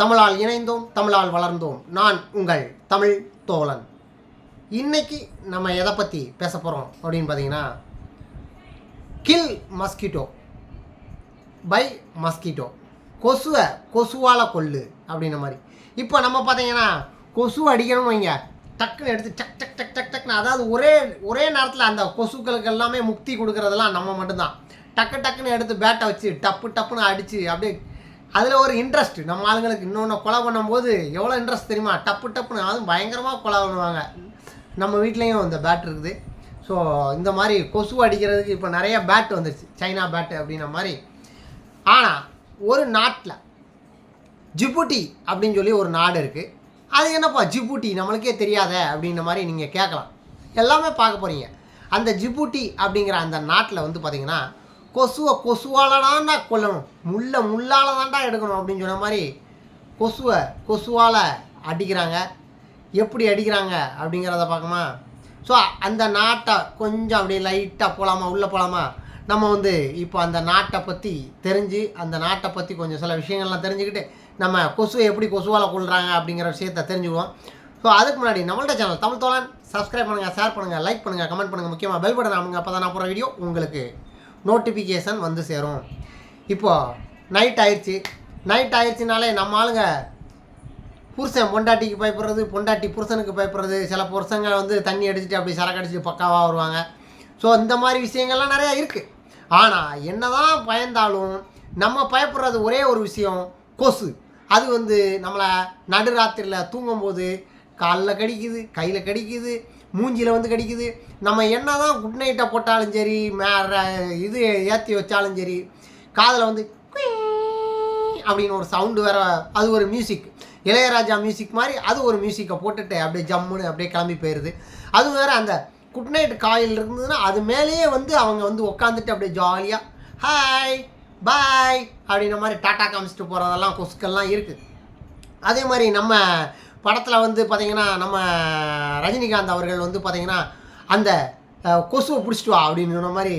தமிழால் இணைந்தோம் தமிழால் வளர்ந்தோம். நான் உங்கள் தமிழ் தோழன். இன்னைக்கு நம்ம எதை பற்றி பேச போகிறோம் அப்படின்னு பார்த்தீங்கன்னா கில் மஸ்கிட்டோ பை மஸ்கிட்டோ கொசுவை கொசுவால் கொல்லு அப்படின்ற மாதிரி. இப்போ நம்ம பார்த்தீங்கன்னா கொசு அடிக்கணும் வைங்க. டக்குன்னு எடுத்து டக் டக் டக் டக் டக்னு அதாவது ஒரே ஒரே நேரத்தில் அந்த கொசுக்களுக்கு எல்லாமே முக்தி கொடுக்கறதெல்லாம் நம்ம மட்டும்தான். டக்கு டக்குன்னு எடுத்து பேட்டை வச்சு டப்பு டப்புன்னு அடித்து அப்படியே அதில் ஒரு இன்ட்ரெஸ்ட் நம்ம ஆளுங்களுக்கு இன்னொன்று கொலை பண்ணும்போது எவ்வளோ இன்ட்ரெஸ்ட் தெரியுமா? டப்பு டப்புன்னு அதுவும் பயங்கரமாக கொலை பண்ணுவாங்க. நம்ம வீட்லேயும் இந்த பேட் இருக்குது. ஸோ இந்த மாதிரி கொசு அடிக்கிறதுக்கு இப்போ நிறைய பேட் வந்துருச்சு. சைனா பேட்டு அப்படின்ற மாதிரி. ஆனால் ஒரு நாட்டில் ஜிபுட்டி அப்படின்னு சொல்லி ஒரு நாடு இருக்குது அது என்னப்பா ஜிபுட்டி? நம்மளுக்கே தெரியாத அப்படின்ற மாதிரி நீங்கள் கேட்கலாம். எல்லாமே பார்க்க போகிறீங்க அந்த ஜிபுட்டி அப்படிங்கிற அந்த நாட்டில் வந்து பார்த்திங்கன்னா கொசுவை கொசுவால் தான்டா கொல்லணும்? முள்ள முள்ளால் தான்டா எடுக்கணும் அப்படின்னு சொன்ன மாதிரி கொசுவை கொசுவால் அடிக்கிறாங்க. எப்படி அடிக்கிறாங்க அப்படிங்கிறத பார்க்கமா ஸோ அந்த நாட்டை கொஞ்சம் அப்படியே லைட்டாக போகலாமா உள்ளே போகலாமா நம்ம வந்து இப்போ அந்த நாட்டை பற்றி தெரிஞ்சு அந்த நாட்டை பற்றி கொஞ்சம் சில விஷயங்கள்லாம் தெரிஞ்சுக்கிட்டு நம்ம கொசுவை எப்படி கொசுவால் கொள்கிறாங்க அப்படிங்கிற விஷயத்த தெரிஞ்சுக்குவோம். ஸோ அதுக்கு முன்னாடி நம்மள்ட்ட சேனல் தமிழ் தோழன். சப்ஸ்கிரைப் பண்ணுங்கள் ஷேர் பண்ணுங்கள் லைக் பண்ணுங்கள் கமெண்ட் பண்ணுங்கள் முக்கியமாக பெல் பட்டன் அமுங்க அப்போ தான் நான் போகிற வீடியோ உங்களுக்கு நோட்டிஃபிகேஷன் வந்து சேரும். இப்போது நைட் ஆயிடுச்சு நைட் ஆயிடுச்சுனாலே நம்ம ஆளுங்க புருஷன் பொண்டாட்டிக்கு பயப்படுறது பொண்டாட்டி புருஷனுக்கு பயப்படுறது. சில புருஷங்க வந்து தண்ணி அடிச்சுட்டு அப்படி சரக்கு அடிச்சுட்டு பக்காவாக வருவாங்க. ஸோ இந்த மாதிரி விஷயங்கள்லாம் நிறையா இருக்குது ஆனால் என்ன தான் பயந்தாலும் நம்ம பயப்படுறது ஒரே ஒரு விஷயம் கொசு. அது வந்து நம்மளை நடுராத்திரியில் தூங்கும்போது காலில் கடிக்குது கையில் கடிக்குது மூஞ்சியில் வந்து கடிக்குது. நம்ம என்ன தான் குட் நைட்டை போட்டாலும் சரி மே ர- இது ஏற்றி வச்சாலும் சரி காதில் வந்து அப்படின்னு ஒரு சவுண்டு வேற அது ஒரு மியூசிக் இளையராஜா மியூசிக் மாதிரி அது ஒரு மியூசிக்கை போட்டுட்டு அப்படியே ஜம்முன்னு அப்படியே கிளம்பி போயிடுது அது வேற அந்த குட் நைட் காயில் இருந்ததுன்னா அது மேலேயே வந்து அவங்க வந்து உட்காந்துட்டு அப்படியே ஜாலியாக ஹாய் பாய் அப்படின்ற மாதிரி டாட்டா காமிச்சிட்டு போகிறதெல்லாம் கொசுக்கள்லாம் இருக்குது அதே மாதிரி நம்ம படத்தில் வந்து பார்த்திங்கன்னா நம்ம ரஜினிகாந்த் அவர்கள் வந்து பார்த்திங்கன்னா அந்த கொசுவை பிடிச்சிட்டு வா அப்படின்னு சொன்ன மாதிரி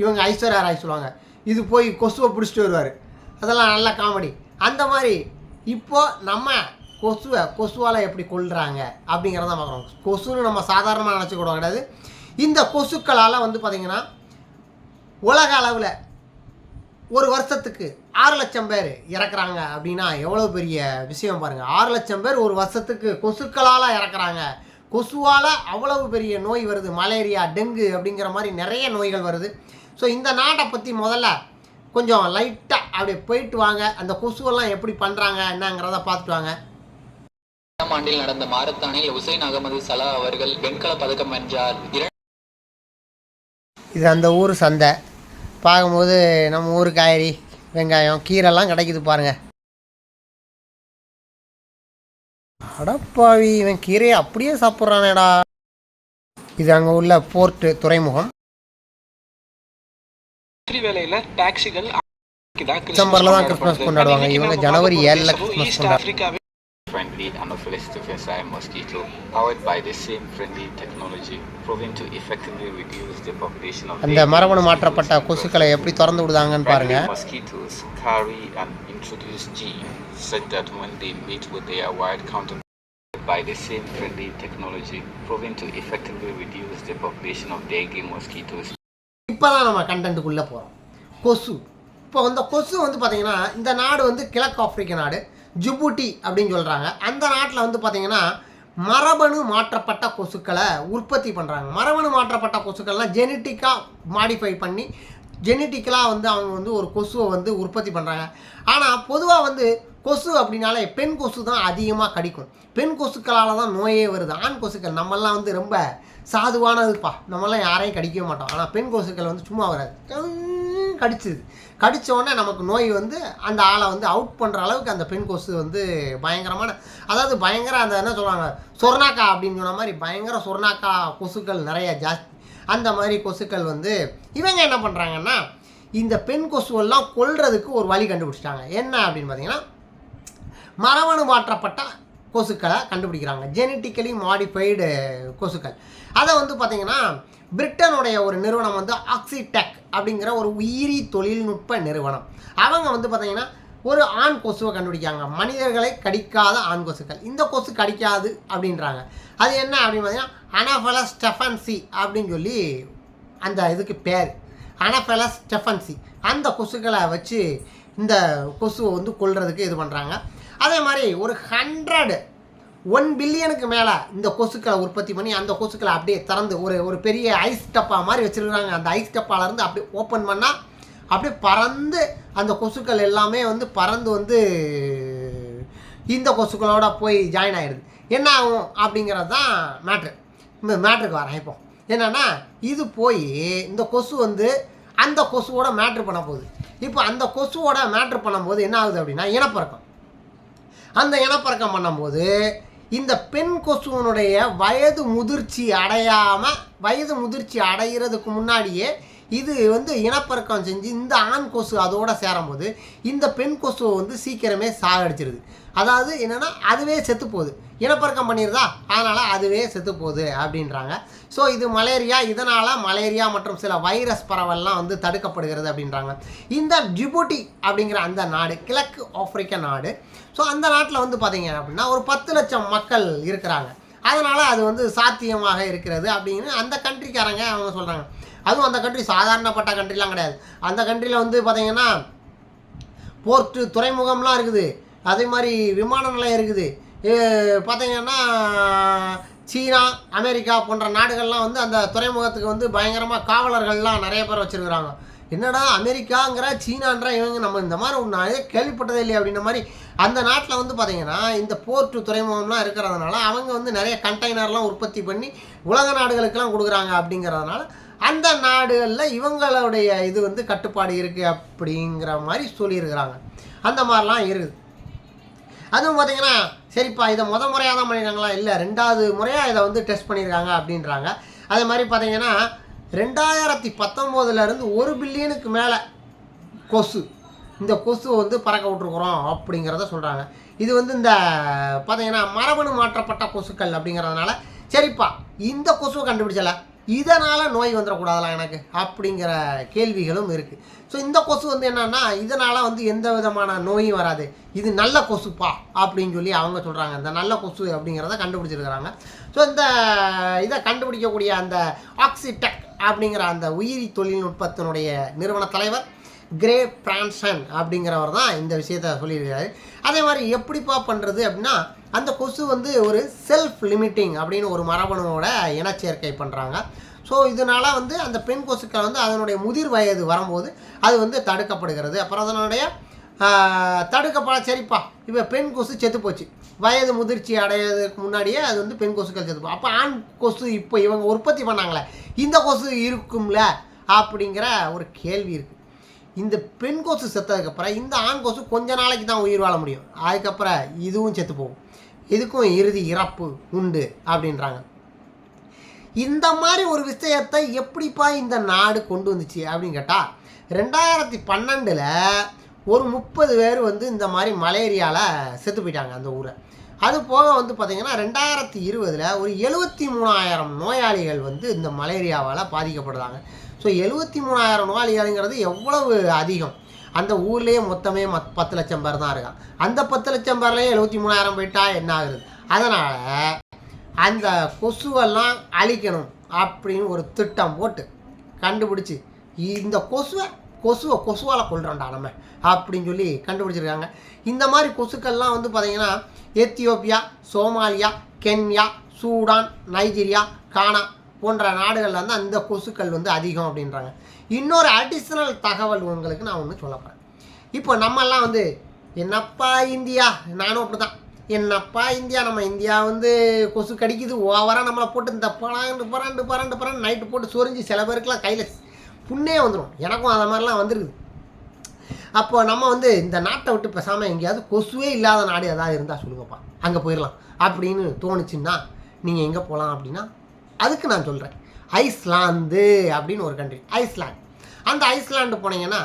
இவங்க ஐஸ்வர்யா ராய் சொல்லுவாங்க. இது போய் கொசுவை பிடிச்சிட்டு வருவார். அதெல்லாம் நல்ல காமெடி அந்த மாதிரி இப்போ நம்ம கொசுவை கொசுவால் எப்படி கொள்கிறாங்க அப்படிங்கிறத பார்க்குறோம் கொசுன்னு நம்ம சாதாரணமாக நினச்சிக்கூட கிடையாது. இந்த கொசுக்களால் வந்து பார்த்திங்கன்னா உலக அளவில் ஒரு வருஷத்துக்கு ஆறு லட்சம் பேர் இறக்குறாங்க அப்படின்னா எவ்வளோ பெரிய விஷயம் பாருங்கள் ஆறு லட்சம் பேர் ஒரு வருஷத்துக்கு கொசுக்களால் இறக்குறாங்க. கொசுவால் அவ்வளவு பெரிய நோய் வருது. மலேரியா டெங்கு அப்படிங்கிற மாதிரி நிறைய நோய்கள் வருது. ஸோ இந்த நாட்டை பற்றி முதல்ல கொஞ்சம் லைட்டாக அப்படியே போயிட்டு வாங்க. அந்த கொசுவெல்லாம் எப்படி பண்ணுறாங்க என்னங்கிறத பார்த்துட்டு வாங்க. ஆம் ஆண்டில் நடந்த மாரத்தானில் உசைன் அகமது சலா அவர்கள் வெண்கல பதக்கம் வென்றார். இது அந்த ஊர் சந்தை. பார்க்கும்போது நம்ம ஊர் காய்கறி வெங்காயம் கீரைலாம் கிடைக்குது பாருங்க. அடப்பாவி இவன் கீரையை அப்படியே சாப்பிட்றானேடா. இது அங்கே உள்ள போர்ட்டு துறைமுகம். வேலையில டாக்ஸிகள் டிசம்பர்ல தான் கிறிஸ்மஸ் கொண்டாடுவாங்க. இவங்க ஜனவரி ஏழில் கிறிஸ்மஸ் ஆப்பிரிக்காவில் friendly Anopheles diffusi mosquito powered by the same friendly technology proven to effectively reduce the population of அந்த மரபணு மாற்றப்பட்ட கொசுக்களை எப்படி திறந்து விடுதாங்கன்னு பாருங்க mosquitoes carry an introduced gene such that when they meet with their wild counterparts by the same friendly technology proven to effectively reduce the population of dengue mosquitoes இப்போ தான் நம்ம கண்டென்ட்டுக்குள்ளே போகிறோம் கொசு இப்போ வந்து கொசு வந்து பார்த்தீங்கன்னா இந்த நாடு வந்து கிழக்கு ஆப்பிரிக்க நாடு ஜிபூட்டி அப்படின்னு சொல்கிறாங்க அந்த நாட்டில் வந்து பார்த்திங்கன்னா மரபணு மாற்றப்பட்ட கொசுக்களை உற்பத்தி பண்ணுறாங்க மரபணு மாற்றப்பட்ட கொசுக்கள்லாம் ஜெனட்டிக்காக மாடிஃபை பண்ணி ஜெனட்டிக்கலாக வந்து அவங்க வந்து ஒரு கொசுவை வந்து உற்பத்தி பண்ணுறாங்க ஆனால் பொதுவாக வந்து கொசு அப்படின்னாலே பெண் கொசு தான் அதிகமாக கடிக்கும். பெண் கொசுக்களால் தான் நோயே வருது. ஆண் கொசுக்கள் நம்மெல்லாம் வந்து ரொம்ப சாதுவானதுப்பா. நம்மெல்லாம் யாரையும் கடிக்கவே மாட்டோம். ஆனால் பெண் கொசுக்கள் வந்து சும்மா வராது. கடிச்சிது. கடிச்ச உடனே நமக்கு நோய் வந்து அந்த ஆளை வந்து அவுட் பண்ணுற அளவுக்கு அந்த பெண் கொசு வந்து பயங்கரமான அதாவது பயங்கர அந்த என்ன சொல்கிறாங்க சொர்ணாக்கா அப்படின்னு சொன்ன மாதிரி பயங்கர சொர்ணாக்கா கொசுக்கள் நிறைய ஜாஸ்தி. அந்த மாதிரி கொசுக்கள் வந்து இவங்க என்ன பண்ணுறாங்கன்னா இந்த பெண் கொசுவெல்லாம் கொல்றதுக்கு ஒரு வழி கண்டுபிடிச்சிட்டாங்க. என்ன அப்படின்னு பார்த்தீங்கன்னா மரபணு மாற்றப்பட்ட கொசுக்களை கண்டுபிடிக்கிறாங்க. ஜெனட்டிக்கலி மாடிஃபைடு uh, கொசுக்கள். அதை வந்து பார்த்தீங்கன்னா பிரிட்டனுடைய ஒரு நிறுவனம் வந்து ஆக்சிடெக் அப்படிங்கிற ஒரு உயிரி தொழில்நுட்ப நிறுவனம். அவங்க வந்து பார்த்தீங்கன்னா ஒரு ஆண் கொசுவை கண்டுபிடிக்காங்க மனிதர்களை கடிக்காத ஆண் கொசுக்கள். இந்த கொசு கடிக்காது அப்படின்றாங்க. அது என்ன அப்படின்னு பார்த்தீங்கன்னா அனஃபல ஸ்டெஃபன்சி அப்படின்னு சொல்லி அந்த இதுக்கு பேர். அனஃபெலஸ் ஸ்டெஃபன்சி அந்த கொசுக்களை வச்சு இந்த கொசுவை வந்து கொல்றதுக்கு இது பண்ணுறாங்க அதே மாதிரி ஒரு ஹண்ட்ரடு ஒன் பில்லியனுக்கு மேலே இந்த கொசுக்களை உற்பத்தி பண்ணி அந்த கொசுக்களை அப்படியே திறந்து ஒரு ஒரு பெரிய ஐஸ் டப்பா மாதிரி வச்சுருக்காங்க அந்த ஐஸ் டப்பாலேருந்து அப்படியே ஓப்பன் பண்ணால் அப்படியே பறந்து அந்த கொசுக்கள் எல்லாமே வந்து பறந்து வந்து இந்த கொசுக்களோட போய் ஜாயின் ஆகிடுது என்ன ஆகும் அப்படிங்கிறது தான் மேட்ரு இந்த மேட்ருக்கு வரேன் இப்போ. என்னென்னா இது போய் இந்த கொசு வந்து அந்த கொசுவோட மேட்ரு பண்ண போகுது. இப்போ அந்த கொசுவோட மேட்ரு பண்ணும்போது என்ன ஆகுது அப்படின்னா இனப்பறக்கம் அந்த இனப்பறக்கம் பண்ணும்போது இந்த பெண் கொசுவனுடைய வயது முதிர்ச்சி அடையாமல் வயது முதிர்ச்சி அடைகிறதுக்கு முன்னாடியே இது வந்து இனப்பெருக்கம் செஞ்சு இந்த ஆண் கொசு அதோடு சேரும்போது இந்த பெண் கொசுவை வந்து சீக்கிரமே சாகடிச்சிருது. அதாவது என்னென்னா அதுவே செத்து போகுது இனப்பெருக்கம் பண்ணிடுதா அதனால் அதுவே செத்து போகுது அப்படின்றாங்க. ஸோ இது மலேரியா இதனால் மலேரியா மற்றும் சில வைரஸ் பரவல்லாம் வந்து தடுக்கப்படுகிறது அப்படின்றாங்க. இந்த ஜிபூட்டி அப்படிங்கிற அந்த நாடு கிழக்கு ஆப்பிரிக்க நாடு ஸோ அந்த நாட்டில் வந்து பார்த்தீங்க அப்படின்னா ஒரு பத்து லட்சம் மக்கள் இருக்கிறாங்க. அதனால் அது வந்து சாத்தியமாக இருக்கிறது அப்படின்னு அந்த கண்ட்ரிக்காரங்க அவங்க சொல்கிறாங்க அதுவும் அந்த கண்ட்ரி சாதாரணப்பட்ட கண்ட்ரிலாம் கிடையாது. அந்த கண்ட்ரியில் வந்து பார்த்திங்கன்னா போர்ட்டு துறைமுகம்லாம் இருக்குது. அதே மாதிரி விமான நிலையம் இருக்குது. பார்த்தீங்கன்னா சீனா அமெரிக்கா போன்ற நாடுகள்லாம் வந்து அந்த துறைமுகத்துக்கு வந்து பயங்கரமாக காவலர்கள்லாம் நிறைய பேர் வச்சுருக்குறாங்க. என்னடா அமெரிக்காங்கிற சீனான்ற இவங்க நம்ம இந்த மாதிரி ஒன்று கேள்விப்பட்டதே இல்லையே அப்படின்ற மாதிரி அந்த நாட்டில் வந்து பார்த்திங்கன்னா இந்த போர்ட்டு துறைமுகம்லாம் இருக்கிறதுனால அவங்க வந்து நிறைய கண்டெய்னர்லாம் உற்பத்தி பண்ணி உலக நாடுகளுக்கெல்லாம் கொடுக்குறாங்க அப்படிங்கிறதுனால அந்த நாடுகளில் இவங்களுடைய இது வந்து கட்டுப்பாடு இருக்குது அப்படிங்கிற மாதிரி சொல்லியிருக்கிறாங்க. அந்த மாதிரிலாம் இருக்குது. அதுவும் பார்த்திங்கன்னா சரிப்பா இதை முத முறையாக தான் பண்ணிடுறாங்களா இல்லை ரெண்டாவது முறையாக இதை வந்து டெஸ்ட் பண்ணியிருக்காங்க அப்படின்றாங்க. அதே மாதிரி பார்த்தீங்கன்னா ரெண்டாயிரத்தி பத்தொம்போதுலேருந்து ஒரு பில்லியனுக்கு மேலே கொசு. இந்த கொசுவை வந்து பறக்க விட்ருக்குறோம் அப்படிங்கிறத சொல்கிறாங்க இது வந்து இந்த பார்த்தீங்கன்னா மரபணு மாற்றப்பட்ட கொசுக்கள் அப்படிங்கிறதுனால சரிப்பா இந்த கொசுவை கண்டுபிடிச்சலை. இதனால் நோய் வந்துடக்கூடாதுல எனக்கு அப்படிங்கிற கேள்விகளும் இருக்குது ஸோ இந்த கொசு வந்து என்னன்னா இதனால் வந்து எந்த விதமான நோயும் வராது. இது நல்ல கொசுப்பா அப்படின்னு சொல்லி அவங்க சொல்கிறாங்க இந்த நல்ல கொசு அப்படிங்கிறத கண்டுபிடிச்சிருக்கிறாங்க. ஸோ இந்த இதை கண்டுபிடிக்கக்கூடிய அந்த ஆக்சிடெக் அப்படிங்கிற அந்த உயிரி தொழில்நுட்பத்தினுடைய நிறுவன தலைவர் கிரே பிரான்சன் அப்படிங்கிறவர் தான் இந்த விஷயத்த சொல்லியிருக்காரு. அதே மாதிரி எப்படிப்பா பண்ணுறது அப்படின்னா அந்த கொசு வந்து ஒரு செல்ஃப் லிமிட்டிங் அப்படின்னு ஒரு மரபணுவோட இனச்சேர்க்கை பண்ணுறாங்க ஸோ இதனால் வந்து அந்த பெண் கொசுக்கள் வந்து அதனுடைய முதிர் வயது வரும்போது அது வந்து தடுக்கப்படுகிறது. அப்புறம் அதனுடைய தடுக்கப்பட சரிப்பா இப்போ பெண் கொசு செத்து போச்சு. வயது முதிர்ச்சி அடையிறதுக்கு முன்னாடியே அது வந்து பெண் கொசுக்கள் செத்து போ அப்போ ஆண் கொசு இப்போ இவங்க உற்பத்தி பண்ணாங்களே இந்த கொசு இருக்கும்ல அப்படிங்கிற ஒரு கேள்வி இருக்குது இந்த பெண் கொசு செத்ததுக்கப்புறம் இந்த ஆண் கொசு கொஞ்ச நாளைக்கு தான் உயிர் வாழ முடியும். அதுக்கப்புறம் இதுவும் செத்து போகும். இதுக்கும் இறுதி இறப்பு உண்டு அப்படின்றாங்க. இந்த மாதிரி ஒரு விஷயத்தை எப்படிப்பா இந்த நாடு கொண்டு வந்துச்சு அப்படின்னு கேட்டால் ரெண்டாயிரத்தி பன்னெண்டில் ஒரு முப்பது பேர் வந்து இந்த மாதிரி மலேரியாவில் செத்து போயிட்டாங்க அந்த ஊரை. அது போக வந்து பார்த்திங்கன்னா ரெண்டாயிரத்தி இருபதில் ஒரு எழுபத்தி மூணாயிரம் நோயாளிகள் வந்து இந்த மலேரியாவால் பாதிக்கப்படுறாங்க. ஸோ எழுபத்தி மூணாயிரம் நோயாளிகள்ங்கிறது எவ்வளவு அதிகம்? அந்த ஊர்லேயே மொத்தமே மத் பத்து லட்சம் பேர் தான் இருக்கான் அந்த பத்து லட்சம் பேர்லேயே எழுபத்தி மூணாயிரம் போயிட்டா என்ன ஆகுது? அதனால் அந்த கொசுவெல்லாம் அழிக்கணும் அப்படின்னு ஒரு திட்டம் போட்டு கண்டுபிடிச்சி இந்த கொசுவை கொசுவை கொசுவால் கொள்கிறோம்டா நம்ம அப்படின்னு சொல்லி கண்டுபிடிச்சிருக்காங்க. இந்த மாதிரி கொசுக்கள்லாம் வந்து பார்த்திங்கன்னா Ethiopia Somalia Kenya Sudan Nigeria Ghana போன்ற நாடுகளில் வந்து அந்த கொசுக்கள் வந்து அதிகம் அப்படின்றாங்க. இன்னொரு அடிஷ்னல் தகவல் உங்களுக்கு நான் ஒன்று சொல்ல போகிறேன் இப்போ நம்மெல்லாம் வந்து என்னப்பா இந்தியா? நானும் அப்படி தான் என்னப்பா இந்தியா? நம்ம இந்தியா வந்து கொசு கடிக்குது ஓவராக நம்மளை போட்டு இந்த பராண்டு பராண்டு பராண்டு பராண்டு நைட்டு போட்டு சொரிஞ்சு சில பேருக்குலாம் கையில் புண்ணே வந்துடும் எனக்கும் அந்த மாதிரிலாம் வந்துருக்குது. அப்போ நம்ம வந்து இந்த நாட்டை விட்டு பேசாமல் எங்கேயாவது கொசுவே இல்லாத நாடு ஏதாவது இருந்தால் சொல்லுங்கப்பா. அங்கே போயிடலாம் அப்படின்னு தோணுச்சுன்னா நீங்கள் எங்கே போகலாம் அப்படின்னா அதுக்கு நான் சொல்கிறேன் ஐஸ்லாந்து அப்படின்னு ஒரு கண்ட்ரி ஐஸ்லாந்து. அந்த ஐஸ்லாண்டு போனீங்கன்னா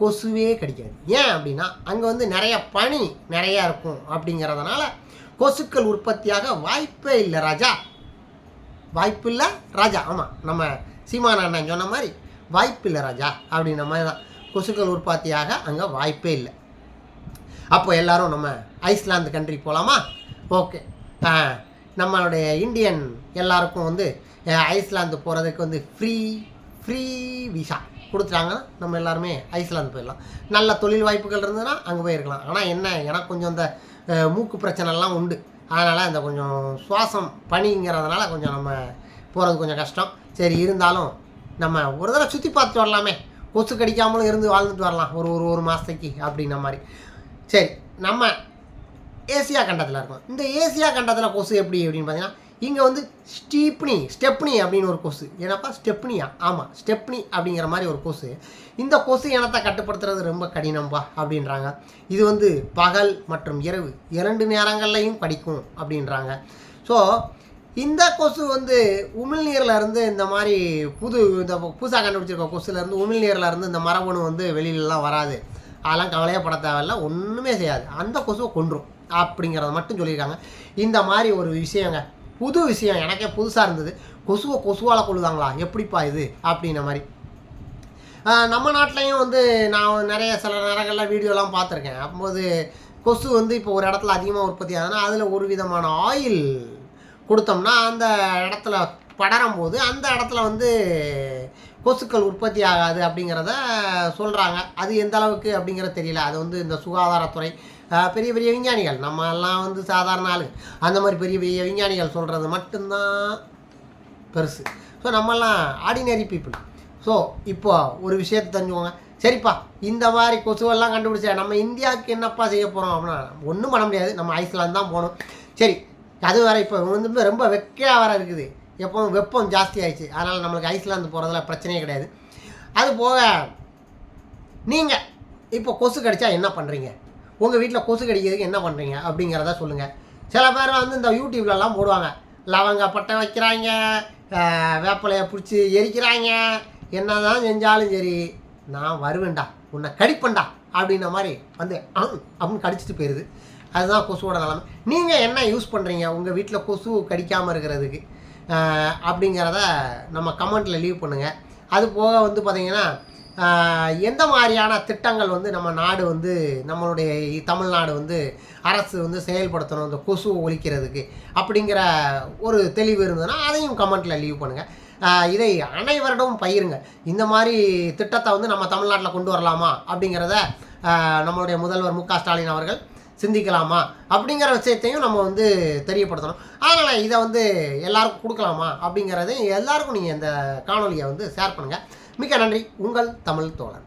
கொசுவே கிடைக்காது. ஏன் அப்படின்னா அங்கே வந்து நிறைய பனி நிறையா இருக்கும் அப்படிங்கிறதுனால கொசுக்கள் உற்பத்தியாக வாய்ப்பே இல்லை ராஜா. வாய்ப்பு இல்லை ராஜா. ஆமாம் நம்ம சீமான அண்ணன் சொன்ன மாதிரி வாய்ப்பு இல்லை ராஜா அப்படின்ற மாதிரி தான். கொசுக்கள் உற்பத்தியாக அங்கே வாய்ப்பே இல்லை. அப்போ எல்லாரும் நம்ம ஐஸ்லாந்து கண்ட்ரி போகலாமா ஓகே. நம்மளுடைய இந்தியன் எல்லாருக்கும் வந்து ஐஸ்லாந்து போகிறதுக்கு வந்து ஃப்ரீ ஃப்ரீ விசா கொடுத்துட்டாங்கன்னா நம்ம எல்லாருமே ஐஸ்லாந்து போயிடலாம். நல்ல தொழில் வாய்ப்புகள் இருந்ததுன்னா அங்கே போயிருக்கலாம். ஆனால் என்ன எனக்கு கொஞ்சம் இந்த மூக்கு பிரச்சனைலாம் உண்டு. அதனால் இந்த கொஞ்சம் சுவாசம் பனிங்கிறதுனால கொஞ்சம் நம்ம போகிறது கொஞ்சம் கஷ்டம். சரி இருந்தாலும் நம்ம ஒரு தடவை சுற்றி பார்த்துட்டு வரலாமே. கொசு கடிக்காமலும் இருந்து வாழ்ந்துட்டு வரலாம். ஒரு ஒரு ஒரு மாதத்துக்கு அப்படின்ன மாதிரி. சரி நம்ம ஏசியா கண்டத்தில் இருக்கும். இந்த ஏசியா கண்டத்தில் கொசு எப்படி அப்படின்னு பார்த்தீங்கன்னா இங்கே வந்து ஸ்டீப்னி ஸ்டெப்னி அப்படின்னு ஒரு கொசு. ஏன்னாப்பா ஸ்டெப்னியா? ஆமாம் ஸ்டெப்னி அப்படிங்கிற மாதிரி ஒரு கொசு. இந்த கொசு இனத்தை கட்டுப்படுத்துறது ரொம்ப கடினம்பா அப்படின்றாங்க. இது வந்து பகல் மற்றும் இரவு இரண்டு நேரங்கள்லையும் கடிக்கும் அப்படின்றாங்க. ஸோ இந்த கொசு வந்து உமிழ்நீரில் இருந்து இந்த மாதிரி புது இந்த புதுசாக கண்டுபிடிச்சிருக்க கொசுலேருந்து உமிழ்நீரில் இருந்து இந்த மரபணு வந்து வெளியிலலாம் வராது. அதெல்லாம் கவலையே பட தேவையில்ல ஒன்றுமே செய்யாது. அந்த கொசுவை கொன்றும். அப்படிங்கிறத மட்டும் சொல்லியிருக்காங்க. இந்த மாதிரி ஒரு விஷயங்க புது விஷயம் எனக்கே புதுசாக இருந்தது. கொசுவை கொசுவால் கொள்ளுதாங்களா? எப்படிப்பா இது? அப்படின்ன மாதிரி. நம்ம நாட்டிலையும் வந்து நான் நிறைய சில நேரங்களில் வீடியோலாம் பார்த்துருக்கேன். அப்போது கொசு வந்து இப்போ ஒரு இடத்துல அதிகமாக உற்பத்தி ஆகுதுன்னா அதில் ஒரு விதமான ஆயில் கொடுத்தோம்னா அந்த இடத்துல படரும் போது அந்த இடத்துல வந்து கொசுக்கள் உற்பத்தி ஆகாது அப்படிங்கிறத சொல்கிறாங்க அது எந்த அளவுக்கு அப்படிங்கிறது தெரியல. அது வந்து இந்த சுகாதாரத்துறை பெரிய பெரிய விஞ்ஞானிகள். நம்ம எல்லாம் வந்து சாதாரண ஆளு. அந்த மாதிரி பெரிய பெரிய விஞ்ஞானிகள் சொல்கிறது மட்டும்தான் பெருசு. ஸோ நம்மெல்லாம் ஆர்டினரி பீப்புள் ஸோ இப்போ ஒரு விஷயத்தை தெரிஞ்சுக்கோங்க. சரிப்பா இந்த மாதிரி கொசுவெல்லாம் கண்டுபிடிச்சா நம்ம இந்தியாவுக்கு என்னப்பா செய்ய போகிறோம் அப்படின்னா ஒன்றும் பண்ண முடியாது. நம்ம ஐஸ்லாந்து தான் போகணும். சரி அது வேற இப்போ வந்து ரொம்ப வெக்கையாக வேறு இருக்குது. எப்போவும் வெப்பம் ஜாஸ்தி ஆயிடுச்சு அதனால் நம்மளுக்கு ஐஸ்லாந்து போகிறதுல பிரச்சனையே கிடையாது. அது போக நீங்கள் இப்போ கொசு கடிச்சா என்ன பண்ணுறீங்க உங்கள் வீட்டில் கொசு கடிக்கிறதுக்கு என்ன பண்ணுறீங்க அப்படிங்கிறத சொல்லுங்கள் சில பேர் வந்து இந்த யூடியூப்லலாம் போடுவாங்க. லவங்க பட்டை வைக்கிறாங்க ஆஹ் வேப்பிலையை பிடிச்சி எரிக்கிறாங்க. என்னதான் செஞ்சாலும் சரி நான் வருவேன்டா உன்னை கடிப்பேன்டா அப்படின்ன மாதிரி வந்து அப்படின்னு கடிச்சிட்டு போயிடுது அதுதான் கொசுவோட நிலமை. நீங்கள் என்ன யூஸ் பண்ணுறீங்க உங்கள் வீட்டில் கொசு கடிக்காமல் இருக்கிறதுக்கு? அப்படிங்கிறத நம்ம கமெண்ட்டில் லீவ் பண்ணுங்கள் அது போக வந்து பார்த்திங்கன்னா எந்த மாதிரியான திட்டங்கள் வந்து நம்ம நாடு வந்து நம்மளுடைய தமிழ்நாடு வந்து அரசு வந்து செயல்படுத்தணும் இந்த கொசு ஒழிக்கிறதுக்கு அப்படிங்கிற ஒரு தெளிவு இருந்ததுன்னா அதையும் கமெண்ட்டில் லீவ் பண்ணுங்கள் இதை அனைவரிடமும் பயிருங்க இந்த மாதிரி திட்டத்தை வந்து நம்ம தமிழ்நாட்டில் கொண்டு வரலாமா அப்படிங்கிறத நம்மளுடைய முதல்வர் மு க ஸ்டாலின் அவர்கள் சிந்திக்கலாமா அப்படிங்கிற விஷயத்தையும் நம்ம வந்து தெரியப்படுத்தணும். அதனால் இதை வந்து எல்லாருக்கும் கொடுக்கலாமா அப்படிங்கிறதையும் எல்லாருக்கும் நீங்கள் இந்த காணொலியை வந்து ஷேர் பண்ணுங்கள் மிக்க நன்றி. உங்கள் தமிழ் தோழன்.